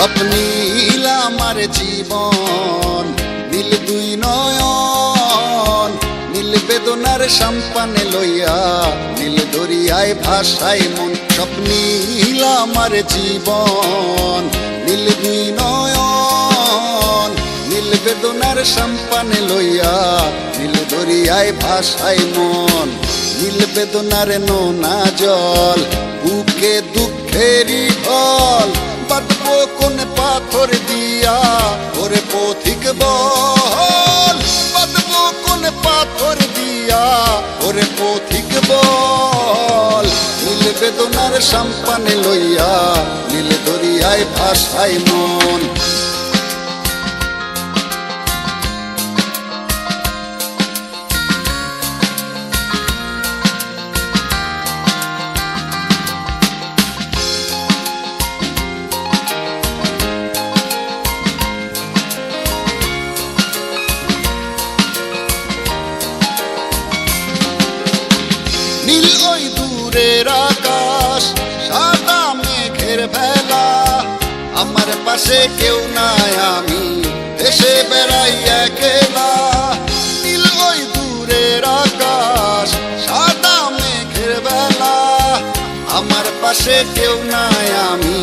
স্বপ্নীল আমার জীবন, নীল দুই নয়ন, নীল বেদনার সম্পানে লইয়া, নীল দরিয়ায় ভাষায় মন স্বপ্নীল আমার জীবন, নীল দুই নয়ন, নীল বেদনার সম্পানে লইয়া, নীল দরিয়ায় ভাষায় মন, নীল বেদনার নোনা জল, বুকে দুঃখেরই ঢল। বেদনার সম্পানে লইয়া নীল দরিয়ায় ভাষায় মন। আমার পাশে কেউ নাই, আমি এসে বেড়াই একলা। নীল ওই দূরের আকাশ, সাদা মেঘের বেলা। আমার পাশে কেউ নাই, আমি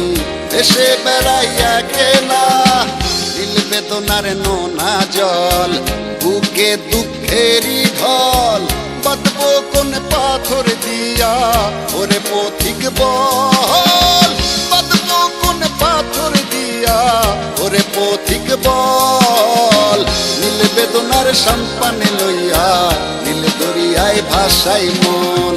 এসে বেড়াই একলা। দিল বেদনার নোনা জল, বুকে দুঃখেরই ঢল। বাঁধবো কোন পাথর দিয়া, ওরে পথিক বল। সম্পানে লইয়া নীল দরিয়ায় ভাষাই মন।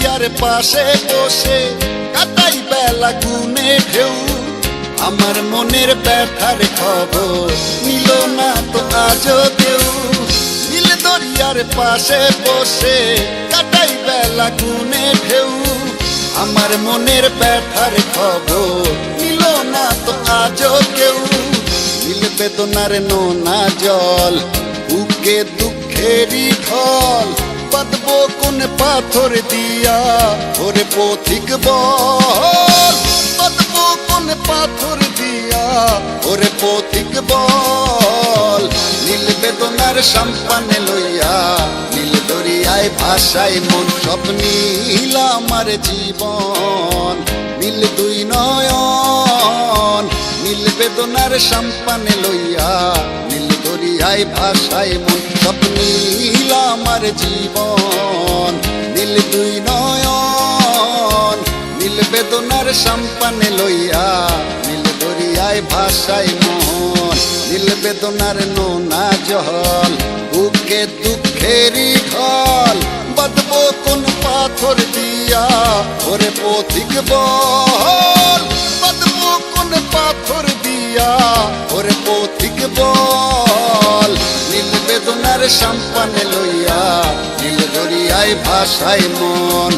দরিয়ার পাশে বসে কাটাই বেলা গুনে ঢেউ। আমার মনের ব্যথার খবর নিল না তো আজও কেউ। নীল দরিয়ার পাশে বসে কাটাই বেলা গুনে ঢেউ। আমার মনের ব্যথার খবর নিল না তো আজও কেউ। নীল বেদনার নোনা জল, বুকে দুঃখেরই ঢল। বাঁধবো কোন পাথর দিয়া। ওরে পথিক বল, বাঁধবো কোন পাথর দিয়া। ওরে পথিক বল, নীল বেদনার সম্পানে লইয়া, নীল দরিয়ায় ভাষায় মন সব নীল আমার জীবন। নীল দুই নয়ন, নীল বেদনার সম্পানে লইয়া, নীল দরিয়ায় ভাষায় মন সব নীল আমার জীবন। নীল দুই নয়ন, নীল বেদনার সম্পানে লইয়া, নীল দরিয়ায় ভাষায় মন। নীল বেদনার নোনা জল, বুকে দুঃখেরই ঢল। বাঁধবো কোন পাথর দিয়া ওরে পথিক বল। বাঁধবো কোন পাথর দিয়া ওরে পথিক বল। সম্পানে লইয়া নীল দরিয়ায় ভাষায় মন।